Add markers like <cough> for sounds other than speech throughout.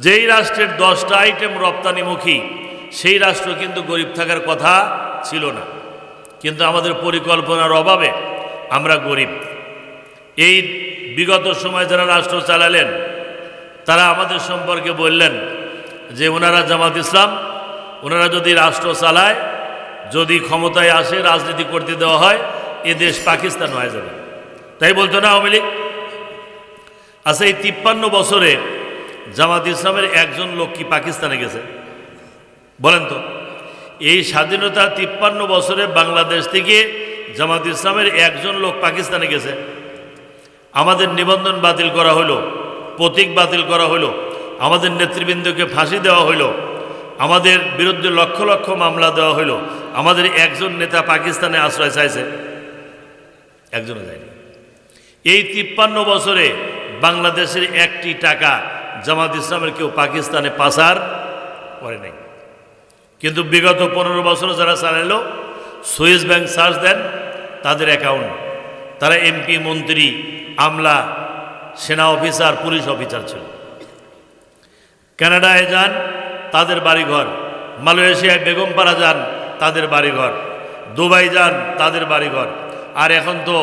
যেই রাষ্ট্রের দশটা আইটেম রপ্তানিমুখী, সেই রাষ্ট্র কিন্তু গরিব থাকার কথা ছিল না। কিন্তু আমাদের পরিকল্পনার অভাবে আমরা গরিব। এই বিগত সময় যারা রাষ্ট্র চালালেন, তারা আমাদের সম্পর্কে বললেন যে ওনারা জামাত ইসলাম, ওনারা যদি রাষ্ট্র চালায়, যদি ক্ষমতায় আসে, রাজনীতি করতে দেওয়া হয়, এ দেশ পাকিস্তান হয়ে যাবে। তাই বলতো না আওয়ামী লীগ? আচ্ছা এই তিপ্পান্ন বছরে জামাত ইসলামের একজন লোক কি পাকিস্তানে গেছে? বলেন তো। এই স্বাধীনতা তিপ্পান্ন বছরে বাংলাদেশ থেকে জামাত ইসলামের একজন লোক পাকিস্তানে গেছে। আমাদের নিবন্ধন বাতিল করা হলো প্রতীক বাতিল করা হলো আমাদের নেতৃবৃন্দকে ফাঁসি দেওয়া হলো আমাদের বিরুদ্ধে লক্ষ লক্ষ মামলা দেওয়া হলো আমাদের একজন নেতা পাকিস্তানে আশ্রয় চাইছে। একজনও যায়নি। এই তিপ্পান্ন বছরে বাংলাদেশের একটি টাকা জামাত ইসলামের কেউ পাকিস্তানে পাচার করে নাই। কিন্তু বিগত পনেরো বছর যারা চালালো সুইস ব্যাংক সার্চ দেন, তাদের অ্যাকাউন্ট তারা এমপি মন্ত্রী, আমলা, সেনা অফিসার, পুলিশ অফিসার ছিল। কানাডায় যান, তাদের বাড়িঘর। মালয়েশিয়ায় বেগমপাড়া যান, তাদের বাড়িঘর। দুবাই যান, তাদের বাড়িঘর। আর এখন তো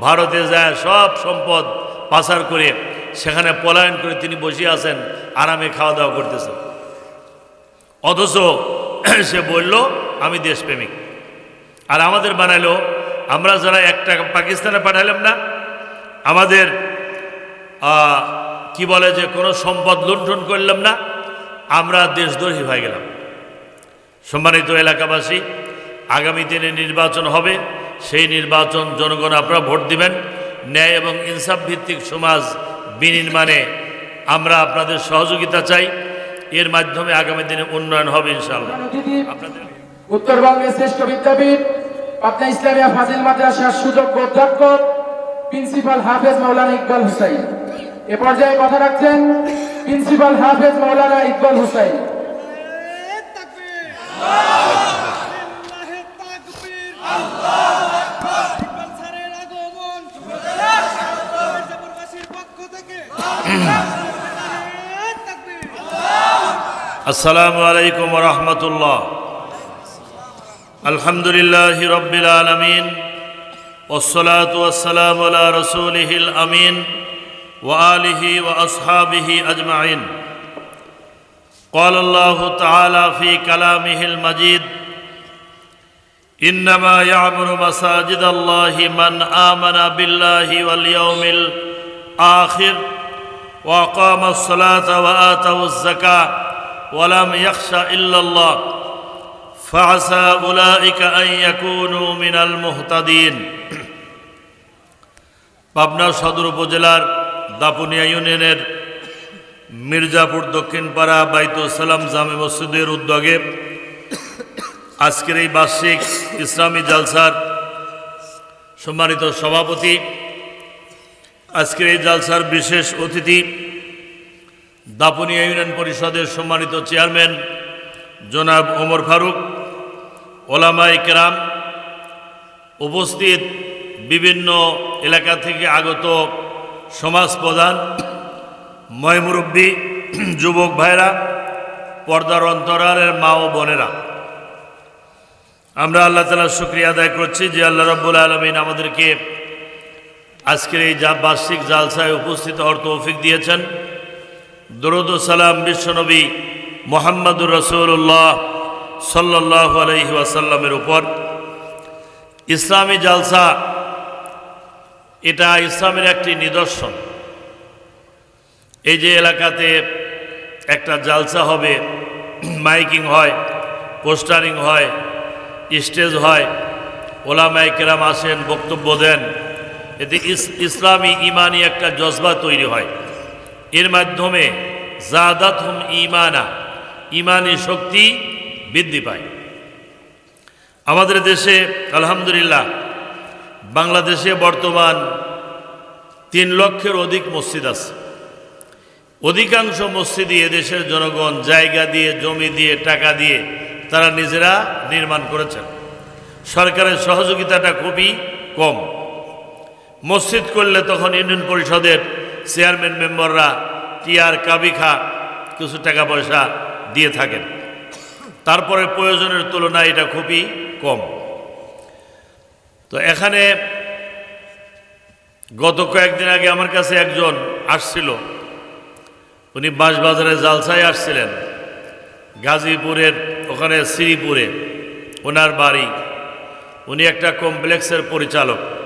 ভারতে যায়, সব সম্পদ পাচার করে সেখানে পলায়ন করে তিনি বসে আছেন, আরামে খাওয়া দাওয়া করতেছেন অথচ <clears throat> সে বলল, আমি দেশপ্রেমিক। আর আমাদের বানাইলো, আমরা যারা একটা পাকিস্তানে পাঠালাম না, আমাদের কি বলে যে, কোনো সম্পদ লুণ্ঠন করলাম না, আমরা দেশদ্রোহী হয়ে গেলাম। সম্মানিত এলাকাবাসী, আগামী দিনে নির্বাচন হবে, সেই নির্বাচন জনগণ আপনারা ভোট দিবেন। ন্যায় এবং ইনসাফ ভিত্তিক সমাজ বিনির্মাণে আমরা আপনাদের সহযোগিতা চাই। এর মাধ্যমে আগামী দিনে উন্নয়ন হবে ইনশাআল্লাহ। অতিথি আপনাদের উত্তরবঙ্গের শ্রেষ্ঠ বিদ্যাপীঠ পাবনা ইসলামিয়া ফাজিল মাদ্রাসার সুযোগ্য অধ্যক্ষ প্রিন্সিপাল হাফেজ মৌলানা ইকবাল হুসাইন। এ পর্যায়ে কথা রাখছেন প্রিন্সিপাল হাফেজ মৌলানা ইকবাল হুসাইন। আসসালামু আলাইকুম রহমতুল্লাহ আলহামদুলিল্লাহ রব্বিল আলমিন والصلاة والسلام على رسوله الأمين وآله وأصحابه أجمعين قال الله تعالى في كلامه المجيد إنما يعمر مساجد الله من آمن بالله واليوم الآخر وأقام الصلاة وآتوا الزكاة ولم يخش إلا الله فعسى أولئك أن يكونوا من المهتدين পাবনা সদর উপজেলার দাপুনিয়া ইউনিয়নের মির্জাপুর দক্ষিণপাড়া বাইতুল সালাম জামে মসজিদের উদ্যোগে আজকের এই বার্ষিক ইসলামী জালসার সম্মানিত সভাপতি আজকের এই জালসার বিশেষ অতিথি দাপুনিয়া ইউনিয়ন পরিষদের সম্মানিত চেয়ারম্যান জনাব ওমর ফারুক ওলামাই কেরাম উপস্থিত বিভিন্ন এলাকা থেকে আগত সমাজ প্রধান ময়মুরব্বী যুবক ভাইরা, পর্দার অন্তরালের মা ও বোনেরা। আমরা আল্লাহ তালার শুক্রিয়া আদায় করছি যে আল্লাহ রব্বুল আলমিন আমাদেরকে আজকের এই যা বার্ষিক জালসায় উপস্থিত হওয়ার তৌফিক দিয়েছেন। দরুদ সালাম বিশ্বনবী মোহাম্মদুর রসুল্লাহ সাল্লাহ আলহি ওয়াসাল্লামের উপর। ইসলামী জালসা, এটা ইসলামের একটি নিদর্শন। এই যে এলাকাতে একটা জালসা হবে, মাইকিং হয়, পোস্টারিং হয়, স্টেজ হয় ওলামাই কেরাম আসেন, বক্তব্য দেন। এতে ইস- ইসলামী ইমানি একটা জজবা তৈরি হয়। এর মাধ্যমে জাদাত হুম ইমানা ইমানি শক্তি বৃদ্ধি পায়। আমাদের দেশে, আলহামদুলিল্লাহ, বাংলাদেশে বর্তমান তিন লক্ষের অধিক মসজিদ আছে। অধিকাংশ মসজিদই এদেশের জনগণ জায়গা দিয়ে, জমি দিয়ে, টাকা দিয়ে তারা নিজেরা নির্মাণ করেছেন। সরকারের সহযোগিতাটা খুবই কম। মসজিদ করলে তখন ইউনিয়ন পরিষদের চেয়ারম্যান মেম্বাররা টিআর কাবিখা কিছু টাকা পয়সা দিয়ে থাকেন। তারপরে প্রয়োজনের তুলনায় এটা খুবই কম। তো এখানে গত কয়েকদিন আগে আমার কাছে একজন আসছিল। উনি বাঁশবাজারে জালসায় আসছিলেন, গাজীপুরের, ওখানে শ্রীপুরে, ওনার বাড়ি। উনি একটা কমপ্লেক্সের পরিচালক।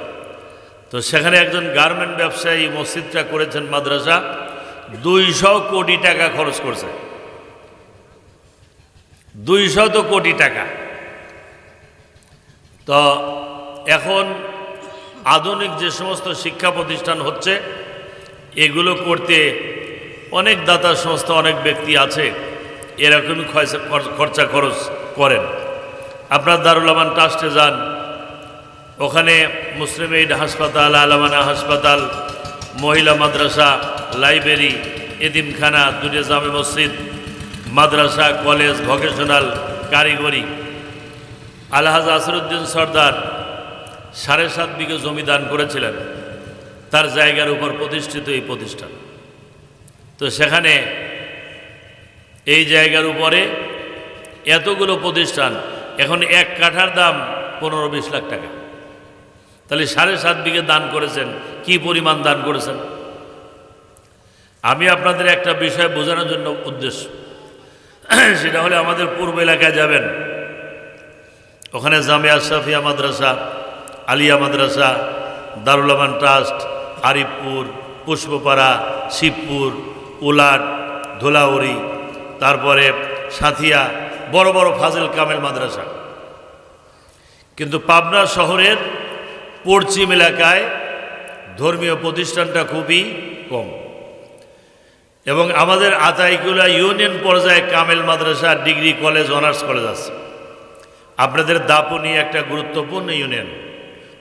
তো সেখানে একজন গার্মেন্ট ব্যবসায়ী মসজিদটা করেছেন মাদ্রাসা, দুইশো কোটি টাকা খরচ করছে। দুইশত কোটি টাকা। তো এখন আধুনিক যে সমস্ত শিক্ষা প্রতিষ্ঠান হচ্ছে, এগুলো করতে অনেক দাতা সংস্থা, অনেক ব্যক্তি আছে এরকমই খরচা- খরচা করেন। আপনার দারুল আমান ট্রাস্টে যান ওখানে মুসলিম এইড হাসপাতাল, আলামানা হাসপাতাল, মহিলা মাদ্রাসা, লাইব্রেরি এদিমখানা দুটো জামে মসজিদ, মাদ্রাসা, কলেজ, ভকেশনাল, কারিগরি। আলহাজ আসরুদ্দিন সর্দার সাড়ে সাত বিঘে জমি দান করেছিলেন। তার জায়গার উপর প্রতিষ্ঠিত এই প্রতিষ্ঠান। তো সেখানে এই জায়গার উপরে এতগুলো প্রতিষ্ঠান, এখন এক কাঠার দাম পনেরো বিশ লাখ টাকা। তাহলে সাড়ে সাত বিঘে দান করেছেন, কি পরিমাণ দান করেছেন? আমি আপনাদের একটা বিষয় বোঝানোর জন্য উদ্দেশ্য। সেটা হলে আমাদের পূর্ব এলাকায় যাবেন। ওখানে জামিয়া সাফিয়া মাদ্রাসা, আলিয়া মাদ্রাসা দারুলামান ট্রাস্ট, আরিফপুর, পুষ্পপাড়া, শিবপুর, উলাট, ধুলাউড়ি, তারপরে সাথিয়া, বড় বড় ফাজেল কামেল মাদ্রাসা। কিন্তু পাবনা শহরের পশ্চিম এলাকায় ধর্মীয় প্রতিষ্ঠানটা খুবই কম। এবং আমাদের আতাইকুলা ইউনিয়ন পর্যায়ে Kamil Madrasa, degree college, honours college আছে। আপনাদের দাপনি একটা গুরুত্বপূর্ণ ইউনিয়ন,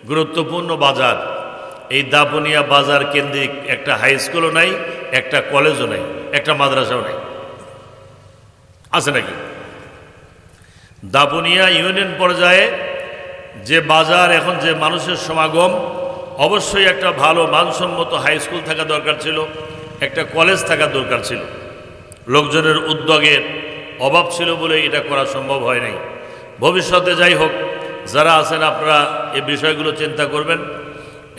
গুরুত্বপূর্ণ বাজার। এই দাপনিয়া বাজার কেন্দ্রিক একটা হাই স্কুলও নাই, একটা কলেজও নাই, একটা মাদ্রাসাও নাই। আছে নাকি? দাপনিয়া ইউনিয়ন পর্যায়ে যে বাজার, এখন যে মানুষের সমাগম, অবশ্যই একটা ভালো মানসম্মত হাই স্কুল থাকা দরকার ছিল, একটা কলেজ থাকা দরকার ছিল। লোকজনের উদ্যোগের অভাব ছিল বলে এটা করা সম্ভব হয় নাই। ভবিষ্যতে যাই হোক, যারা আছেন আপনারা এই বিষয়গুলো চিন্তা করবেন।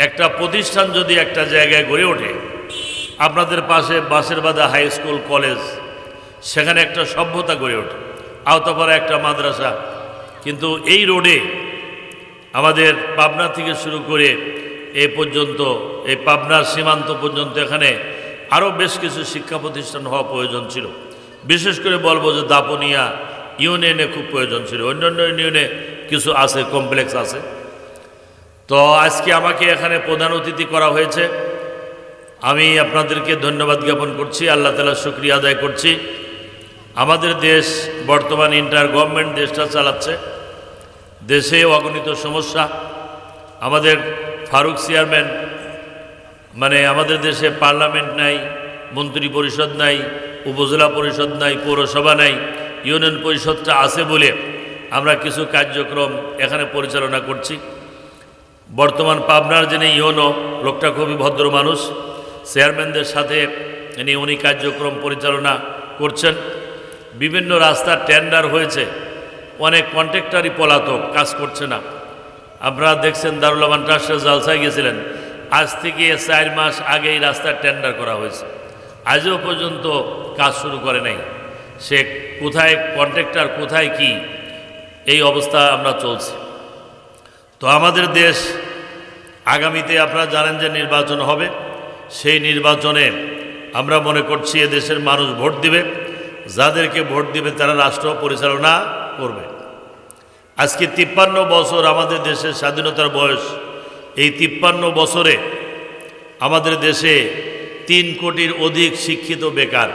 একটা প্রতিষ্ঠান যদি একটা জায়গায় গড়ে ওঠে, আপনাদের পাশে বাসের বাদা হাই স্কুল কলেজ সেখানে একটা সভ্যতা গড়ে ওঠে আওতাপাড়া একটা মাদ্রাসা, কিন্তু এই রোডে আমাদের পাবনা থেকে শুরু করে এ পর্যন্ত, এই পাবনার সীমান্ত পর্যন্ত এখানে আরও বেশ কিছু শিক্ষা প্রতিষ্ঠান হওয়া প্রয়োজন ছিল। বিশেষ করে বলব যে দাপনিয়া ইউনিয়নে খুব প্রয়োজন ছিল। অন্যান্য ইউনিয়নে কিছু আছে, কমপ্লেক্স আছে। তো আজকে আমাকে এখানে প্রধান অতিথি করা হয়েছে। আমি আপনাদেরকে ধন্যবাদ জ্ঞাপন করছি, আল্লাহ তালা শুক্রিয়া আদায় করছি। আমাদের দেশ বর্তমান ইন্টার গভর্নমেন্ট দেশটা চালাচ্ছে। দেশে অগণিত সমস্যা। আমাদের ফারুক চেয়ারম্যান মানে আমাদের দেশে পার্লামেন্ট নাই মন্ত্রী পরিষদ নাই, উপজেলা পরিষদ নাই, পৌরসভা নাই, ইউনিয়ন পরিষদটা আছে বলে আমরা কিছু কার্যক্রম এখানে পরিচালনা করছি। বর্তমান পাবনার যিনি ইউনো, লোকটা খুবই ভদ্র মানুষ। চেয়ারম্যানদের সাথে ইনি, উনি কার্যক্রম পরিচালনা করছেন। বিভিন্ন রাস্তার টেন্ডার হয়েছে। অনেক কন্ট্রাক্টারই পলাতক, কাজ করছে না। আপনারা দেখছেন দারুল আমান ট্রাস্টের জালসায় গেছিলেন আজ থেকে চার মাস আগে এই রাস্তার টেন্ডার করা হয়েছে। আজও পর্যন্ত কাজ শুরু করে নাই। সে কোথায় কন্ট্রাক্টার, কোথায় কি, এই অবস্থা আমরা চলছি। তো আমাদের দেশ আগামীতে আপনারা জানেন যে নির্বাচন হবে। সেই নির্বাচনে আমরা মনে করছি দেশের মানুষ ভোট দিবে। যাদেরকে ভোট দিবে তারা রাষ্ট্র পরিচালনা করবে। আজকে তিপ্পান্ন বছর আমাদের দেশের স্বাধীনতার বয়স। এই তিপ্পান্ন বছরে আমাদের দেশে তিন কোটির অধিক শিক্ষিত বেকার।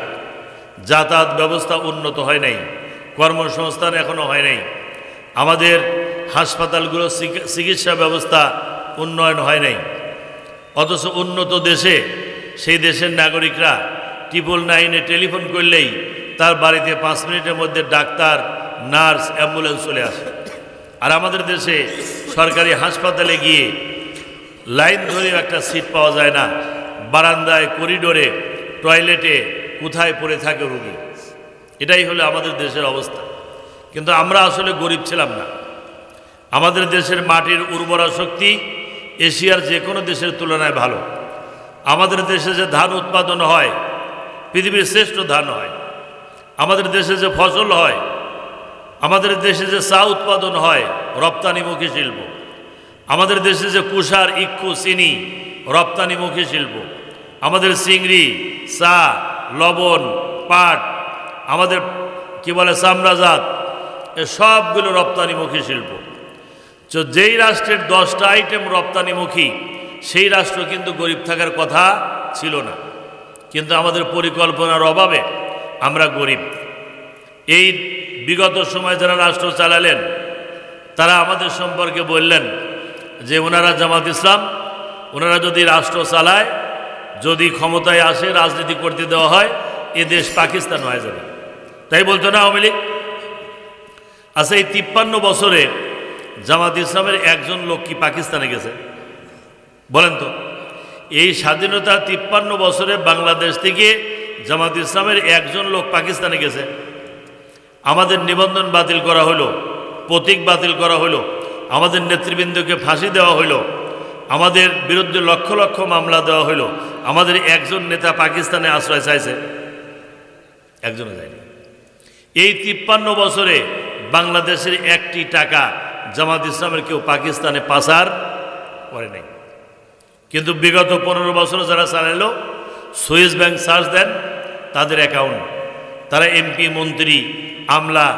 যাতায়াত ব্যবস্থা উন্নত হয় নাই, কর্মসংস্থান এখনও হয় নাই। আমাদের হাসপাতালগুলো চিকিৎসা ব্যবস্থা উন্নয়ন হয় নাই। অথচ উন্নত দেশে সেই দেশের নাগরিকরা ট্রিপল নাইনে টেলিফোন করলেই তার বাড়িতে পাঁচ মিনিটের মধ্যে ডাক্তার, নার্স, অ্যাম্বুলেন্স চলে আসে। আর আমাদের দেশে সরকারি হাসপাতালে গিয়ে লাইন ধরে একটা সিট পাওয়া যায় না। বারান্দায়, করিডোরে, টয়লেটে কোথায় পড়ে থাকে রুগী? এটাই হলো আমাদের দেশের অবস্থা। কিন্তু আমরা আসলে গরিব ছিলাম না। আমাদের দেশের মাটির উর্বরা শক্তি এশিয়ার যে কোনো দেশের তুলনায় ভালো। আমাদের দেশে যে ধান উৎপাদন হয়, পৃথিবীর শ্রেষ্ঠ ধান হয়। আমাদের দেশে যে ফসল হয় আমাদের দেশে যে চা উৎপাদন হয় রপ্তানিমুখী শিল্প। আমাদের দেশে যে কুষার ইক্ষু, চিনি রপ্তানিমুখী শিল্প। আমাদের চিংড়ি, চা, লবণ, পাট, আমাদের কি বলে, চামড়াজাত, এ সবগুলো রপ্তানিমুখী শিল্প। তো যেই রাষ্ট্রের দশটা আইটেম রপ্তানিমুখী সেই রাষ্ট্র কিন্তু গরিব থাকার কথা ছিল না। কিন্তু আমাদের পরিকল্পনার অভাবে আমরা গরিব। এই বিগত সময় যারা রাষ্ট্র চালালেন, তারা আমাদের সম্পর্কে বললেন যে ওনারা জামাত ইসলাম, ওনারা যদি রাষ্ট্র চালায়, যদি ক্ষমতায় আসে, রাজনীতি করতে দেওয়া হয়, এ দেশ পাকিস্তান হয়ে যাবে। তাই বলতো না আওয়ামী লীগ? আচ্ছা এই তিপ্পান্ন বছরে জামাত ইসলামের একজন লোক কি পাকিস্তানে গেছে? বলেন তো। এই স্বাধীনতা তিপ্পান্ন বছরে বাংলাদেশ থেকে জামাত ইসলামের একজন লোক পাকিস্তানে গেছে। আমাদের নিবন্ধন বাতিল করা হলো, প্রতীক বাতিল করা হলো, আমাদের নেতৃবৃন্দকে ফাঁসি দেওয়া হলো, আমাদের বিরুদ্ধে লক্ষ লক্ষ মামলা দেওয়া হলো, আমাদের একজন নেতা পাকিস্তানে আশ্রয় চাইছে। একজনও যায়নি। এই তিপ্পান্ন বছরে বাংলাদেশের একটি টাকা জামাত ইসলামের কেউ পাকিস্তানে পাচার করে নাই। কিন্তু বিগত পনেরো বছর যারা চালালো সুইস ব্যাংক সার্চ দেন, তাদের অ্যাকাউন্ট, তারা এমপি, মন্ত্রী আমলা,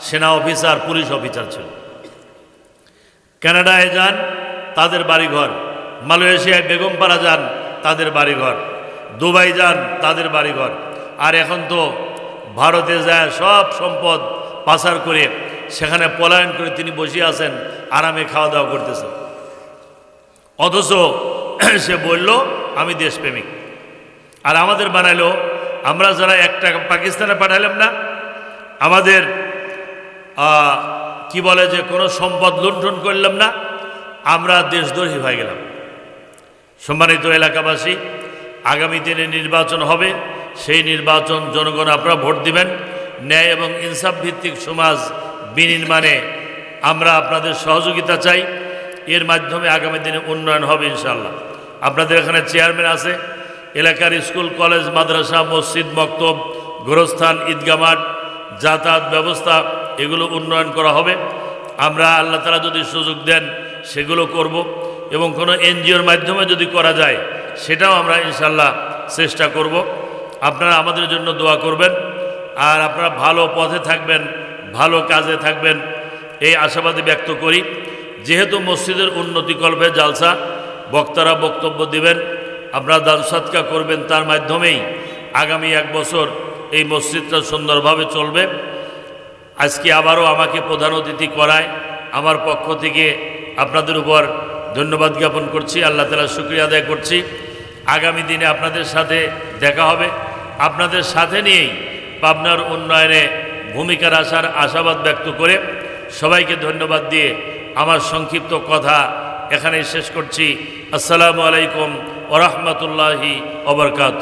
সেনা অফিসার, পুলিশ অফিসার ছিল। কানাডায় যান, তাদের বাড়িঘর। মালয়েশিয়ায় বেগমপাড়া যান, তাদের বাড়িঘর। দুবাই যান, তাদের বাড়িঘর। আর এখন তো ভারতে যায় সব সম্পদ পাচার করে, সেখানে পলায়ন করে তিনি বসে আছেন, আরামে খাওয়া দাওয়া করতেছেন। অথচ <clears throat> সে বলল, আমি দেশপ্রেমিক। আর আমাদের বানাইলো, আমরা যারা এক টাকা পাকিস্তানে পাঠালাম না আমাদের কি বলে যে কোনো সম্পদ লুণ্ঠন করলাম না, আমরা দেশদ্রোহী হয়ে গেলাম। সম্মানিত এলাকাবাসী, আগামী দিনে নির্বাচন হবে, সেই নির্বাচন জনগণ আপনারা ভোট দিবেন। ন্যায় এবং ইনসাফ ভিত্তিক সমাজ বিনির্মাণে আমরা আপনাদের সহযোগিতা চাই। এর মাধ্যমে আগামী দিনে উন্নয়ন হবে ইনশাল্লাহ আপনাদের এখানে চেয়ারম্যান আছে, এলাকার স্কুল, কলেজ, মাদ্রাসা, মসজিদ, মক্তব, গোরস্থান ঈদগা মাঠ যাতায়াত ব্যবস্থা, এগুলো উন্নয়ন করা হবে। আমরা আল্লাহ তালা যদি সুযোগ দেন, সেগুলো করব এবং কোনো এনজিওর মাধ্যমে যদি করা যায়, সেটাও আমরা ইনশাল্লাহ চেষ্টা করব। আপনারা আমাদের জন্য দোয়া করবেন। আর আপনারা ভালো পথে থাকবেন, ভালো কাজে থাকবেন, এই আশাবাদী ব্যক্ত করি। যেহেতু মসজিদের উন্নতিকল্পে জালসা, বক্তারা বক্তব্য দিবেন, আপনারা দান সৎকা করবেন তার মাধ্যমেই আগামী এক বছর এই মসজিদটা সুন্দরভাবে চলবে। আজকে আবারও আমাকে প্রধান অতিথি করায়। আমার পক্ষ থেকে আপনাদের উপর ধন্যবাদ জ্ঞাপন করছি, আল্লাহ তালা শুক্রিয়া আদায় করছি। আগামী দিনে আপনাদের সাথে দেখা হবে। আপনাদের সাথে নিয়েই পাবনার উন্নয়নে ভূমিকার আসার আশাবাদ ব্যক্ত করে সবাইকে ধন্যবাদ দিয়ে আমার সংক্ষিপ্ত কথা এখানেই শেষ করছি। আসসালামু আলাইকুম ওরহমতুল্লাহি ওবরকাত